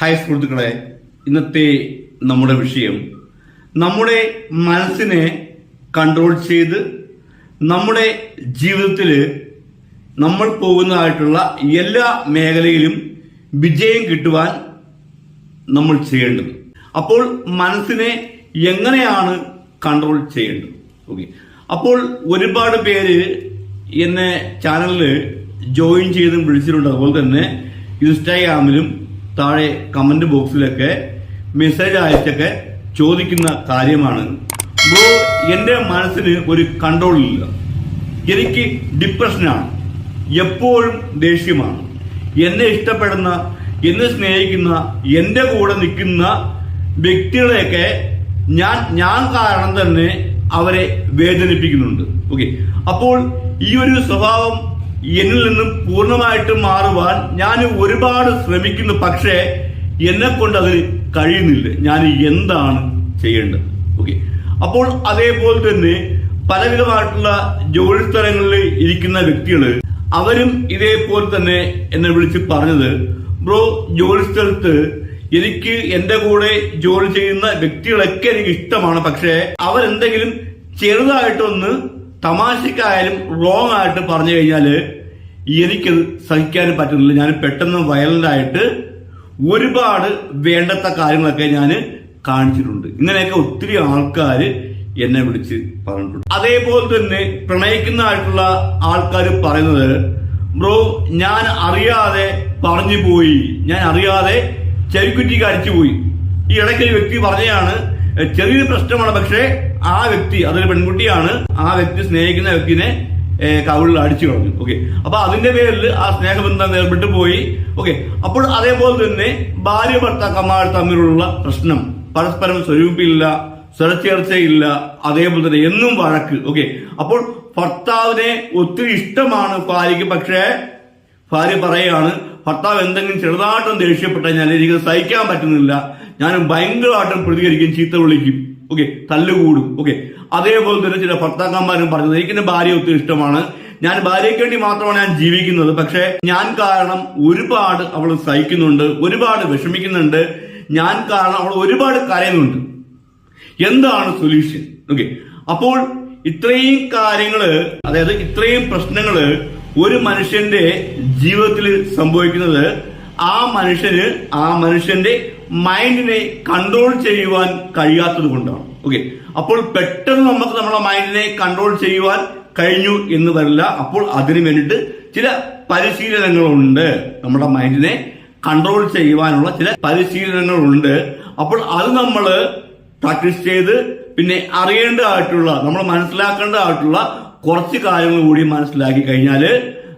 Hi സുഹൃത്തുക്കളെ ഇന്നത്തെ നമ്മുടെ വിഷയം. നമ്മുടെ മനസ്സിനെ കൺട്രോൾ ചെയ്ത് നമ്മുടെ ജീവിതത്തിൽ നമ്മൾ പോകുന്നതായിട്ടുള്ള എല്ലാ മേഖലയിലും വിജയം കിട്ടുവാൻ നമ്മൾ ചെയ്യേണ്ടത്. അപ്പോൾ മനസ്സിനെ എങ്ങനെയാണ് കൺട്രോൾ ചെയ്യേണ്ടത്? ഓക്കെ അപ്പോൾ ഒരുപാട് പേര് എന്നെ ചാനലിൽ ജോയിൻ ചെയ്തും വിളിച്ചിട്ടുണ്ട്. അതുപോലെ തന്നെ ഇൻസ്റ്റാഗ്രാമിലും താഴെ കമന്റ് ബോക്സിലൊക്കെ മെസ്സേജ് അയച്ചൊക്കെ ചോദിക്കുന്ന കാര്യമാണ്. ബ്രോ എന്റെ മനസ്സിന് ഒരു കൺട്രോൾ ഇല്ല. എനിക്ക് ഡിപ്രഷനാണ് എപ്പോഴും ദേഷ്യമാണ്. എന്നെ ഇഷ്ടപ്പെടുന്ന എന്നെ സ്നേഹിക്കുന്ന എന്റെ കൂടെ നിൽക്കുന്ന വ്യക്തികളെയൊക്കെ ഞാൻ ഞാൻ കാരണം തന്നെ അവരെ വേദനിപ്പിക്കുന്നുണ്ട്. ഓക്കെ അപ്പോൾ ഈ ഒരു സ്വഭാവം എന്നിൽ നിന്നും പൂർണമായിട്ടും മാറുവാൻ ഞാൻ ഒരുപാട് ശ്രമിക്കുന്നു. പക്ഷേ എന്നെ കൊണ്ട് അതിന് കഴിയുന്നില്ല. ഞാൻ എന്താണ് ചെയ്യേണ്ടത്? ഓക്കെ അപ്പോൾ അതേപോലെ തന്നെ പലവിധമായിട്ടുള്ള ജോലി സ്ഥലങ്ങളിൽ ഇരിക്കുന്ന വ്യക്തികൾ അവരും ഇതേപോലെ തന്നെ എന്നെ വിളിച്ച് പറഞ്ഞത് ബ്രോ ജോലി സ്ഥലത്ത് എനിക്ക് എന്റെ കൂടെ ജോലി ചെയ്യുന്ന വ്യക്തികളൊക്കെ എനിക്ക് ഇഷ്ടമാണ്. പക്ഷേ അവരെന്തെങ്കിലും ചെറുതായിട്ടൊന്ന് തമാശക്കായാലും റോങ് ആയിട്ട് പറഞ്ഞു കഴിഞ്ഞാൽ എനിക്കത് സഹിക്കാൻ പറ്റുന്നില്ല. ഞാൻ പെട്ടെന്ന് വയലന്റ് ആയിട്ട് ഒരുപാട് വേണ്ടത്ത കാര്യങ്ങളൊക്കെ ഞാൻ കാണിച്ചിട്ടുണ്ട്. ഇങ്ങനെയൊക്കെ ഒത്തിരി ആൾക്കാർ എന്നെ വിളിച്ച് പറഞ്ഞിട്ടുണ്ട്. അതേപോലെ തന്നെ പ്രണയിക്കുന്ന ആയിട്ടുള്ള ആൾക്കാർ പറയുന്നത് ബ്രോ ഞാൻ അറിയാതെ പറഞ്ഞു പോയി. ഞാൻ അറിയാതെ ചെവിക്കുറ്റിക്ക് അടിച്ചു പോയി. ഈ ഇടയ്ക്ക് ഒരു വ്യക്തി പറഞ്ഞതാണ് ചെറിയൊരു പ്രശ്നമാണ് പക്ഷേ ആ വ്യക്തി അതൊരു പെൺകുട്ടിയാണ് ആ വ്യക്തി സ്നേഹിക്കുന്ന വ്യക്തിനെ കവിളിൽ അടിച്ചു കളഞ്ഞു. ഓക്കെ. അപ്പൊ അതിന്റെ പേരിൽ ആ സ്നേഹബന്ധം വേർപെട്ട് പോയി. ഓക്കെ. അപ്പോൾ അതേപോലെ തന്നെ ഭാര്യ ഭർത്താക്കന്മാർ തമ്മിലുള്ള പ്രശ്നം. പരസ്പരം സ്വരൂപില്ല സ്വരച്ചേർച്ചയില്ല അതേപോലെ തന്നെ എന്നും വഴക്ക്. ഓക്കെ. അപ്പോൾ ഭർത്താവിനെ ഒത്തിരി ഇഷ്ടമാണ് ഭാര്യയ്ക്ക്. പക്ഷേ ഭാര്യ പറയാണ് ഭർത്താവ് എന്തെങ്കിലും ചെറുതായിട്ടും ദേഷ്യപ്പെട്ട ഞാൻ എനിക്ക് സഹിക്കാൻ പറ്റുന്നില്ല. ഞാൻ ഭയങ്കരമായിട്ടും പ്രതികരിക്കും ചീത്ത വിളിക്കും. ഓക്കെ തല്ലുകൂടും. ഓക്കെ അതേപോലെ തന്നെ ചില ഭർത്താക്കന്മാരും പറഞ്ഞത് എനിക്ക് എന്റെ ഭാര്യ ഒത്തിരി ഇഷ്ടമാണ്. ഞാൻ ഭാര്യയ്ക്ക് വേണ്ടി മാത്രമാണ് ഞാൻ ജീവിക്കുന്നത്. പക്ഷെ ഞാൻ കാരണം ഒരുപാട് അവൾ സഹിക്കുന്നുണ്ട് ഒരുപാട് വിഷമിക്കുന്നുണ്ട്. ഞാൻ കാരണം അവൾ ഒരുപാട് കരയുന്നുണ്ട്. എന്താണ് സൊല്യൂഷൻ ഓക്കെ അപ്പോൾ ഇത്രയും കാര്യങ്ങൾ അതായത് ഇത്രയും പ്രശ്നങ്ങൾ ഒരു മനുഷ്യന്റെ ജീവിതത്തിൽ സംഭവിക്കുന്നത് ആ മനുഷ്യന് ആ മനുഷ്യന്റെ മൈൻഡിനെ കൺട്രോൾ ചെയ്യുവാൻ കഴിയാത്തത് കൊണ്ടാണ്. ഓക്കെ അപ്പോൾ പെട്ടെന്ന് നമുക്ക് നമ്മുടെ മൈൻഡിനെ കൺട്രോൾ ചെയ്യുവാൻ കഴിഞ്ഞു എന്ന് വരില്ല അപ്പോൾ അതിനു വേണ്ടിയിട്ട് ചില പരിശീലനങ്ങളുണ്ട്. നമ്മുടെ മൈൻഡിനെ കൺട്രോൾ ചെയ്യുവാനുള്ള ചില പരിശീലനങ്ങളുണ്ട്. അപ്പോൾ അത് നമ്മൾ പ്രാക്ടീസ് ചെയ്ത് പിന്നെ അറിയേണ്ടതായിട്ടുള്ള നമ്മൾ മനസ്സിലാക്കേണ്ടതായിട്ടുള്ള കുറച്ച് കാര്യങ്ങൾ കൂടി മനസ്സിലാക്കി കഴിഞ്ഞാൽ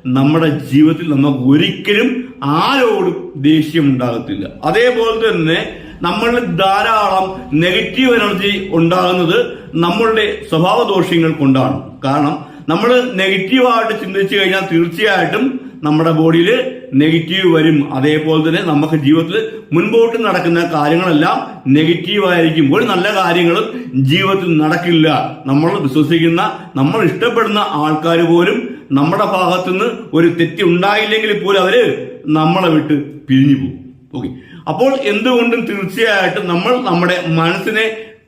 നമ്മുടെ ജീവിതത്തിൽ നമുക്ക് ഒരിക്കലും ആരോടും ദേഷ്യം ഉണ്ടാകത്തില്ല. അതേപോലെ തന്നെ നമ്മളിൽ ധാരാളം നെഗറ്റീവ് എനർജി ഉണ്ടാകുന്നത് നമ്മളുടെ സ്വഭാവ ദോഷങ്ങൾ കൊണ്ടാണ്. കാരണം നമ്മൾ നെഗറ്റീവായിട്ട് ചിന്തിച്ചു കഴിഞ്ഞാൽ തീർച്ചയായിട്ടും നമ്മുടെ ബോഡിയിൽ നെഗറ്റീവ് വരും. അതേപോലെ തന്നെ നമുക്ക് ജീവിതത്തിൽ മുൻപോട്ട് നടക്കുന്ന കാര്യങ്ങളെല്ലാം നെഗറ്റീവ് ആയിരിക്കും. ഒരു നല്ല കാര്യങ്ങളും ജീവിതത്തിൽ നടക്കില്ല. നമ്മൾ വിശ്വസിക്കുന്ന നമ്മൾ ഇഷ്ടപ്പെടുന്ന ആൾക്കാർ പോലും നമ്മുടെ ഭാഗത്തുനിന്ന് ഒരു തെറ്റ് ഉണ്ടായില്ലെങ്കിൽ പോലും അവർ നമ്മളെ വിട്ട് പിരിഞ്ഞു പോകും. ഓക്കെ അപ്പോൾ എന്തുകൊണ്ടും തീർച്ചയായിട്ടും നമ്മൾ നമ്മുടെ മനസ്സിനെ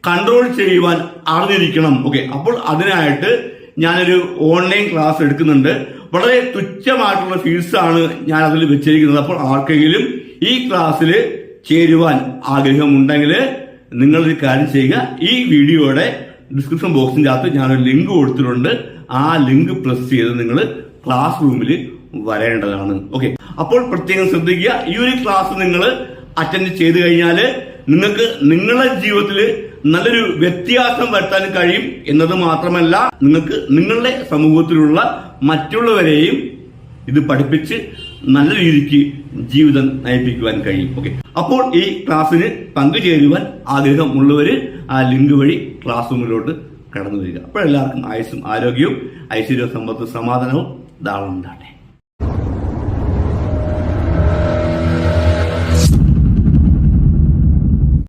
കൺട്രോൾ ചെയ്യുവാൻ അറിഞ്ഞിരിക്കണം. ഓക്കെ അപ്പോൾ അതിനായിട്ട് ഞാനൊരു ഓൺലൈൻ ക്ലാസ് എടുക്കുന്നുണ്ട്. വളരെ തുച്ഛമായിട്ടുള്ള ഫീസാണ് ഞാൻ അതിൽ വെച്ചിരിക്കുന്നത്. അപ്പോൾ ആർക്കെങ്കിലും ഈ ക്ലാസ്സിൽ ചേരുവാൻ ആഗ്രഹമുണ്ടെങ്കിൽ നിങ്ങളൊരു കാര്യം ചെയ്യുക. ഈ വീഡിയോയുടെ ഡിസ്ക്രിപ്ഷൻ ബോക്സിന്റെ അകത്ത് ഞാനൊരു ലിങ്ക് കൊടുത്തിട്ടുണ്ട്. ആ ലിങ്ക് പ്രസ് ചെയ്ത് നിങ്ങൾ ക്ലാസ് റൂമിൽ വരേണ്ടതാണ്. ഓക്കെ അപ്പോൾ പ്രത്യേകം ശ്രദ്ധിക്കുക ഈ ഒരു ക്ലാസ് നിങ്ങൾ അറ്റൻഡ് ചെയ്ത് കഴിഞ്ഞാൽ നിങ്ങൾക്ക് നിങ്ങളുടെ ജീവിതത്തിൽ നല്ലൊരു വ്യത്യാസം വരുത്താൻ കഴിയും എന്നത് മാത്രമല്ല നിങ്ങൾക്ക് നിങ്ങളുടെ സമൂഹത്തിലുള്ള മറ്റുള്ളവരെയും ഇത് പഠിപ്പിച്ച് നല്ല രീതിക്ക് ജീവിതം നയിപ്പിക്കുവാൻ കഴിയും. ഓക്കെ അപ്പോൾ ഈ ക്ലാസ്സിന് പങ്കുചേരുവാൻ ആഗ്രഹമുള്ളവര് ആ ലിങ്ക് വഴി ക്ലാസ് റൂമിലോട്ട് കടന്നു വരിക അപ്പോൾ എല്ലാവർക്കും ആയുസ്സും ആരോഗ്യവും ഐശ്വര്യവും സമ്പത്തും സമാധാനവും ധാരാളം ഉണ്ടാട്ടെ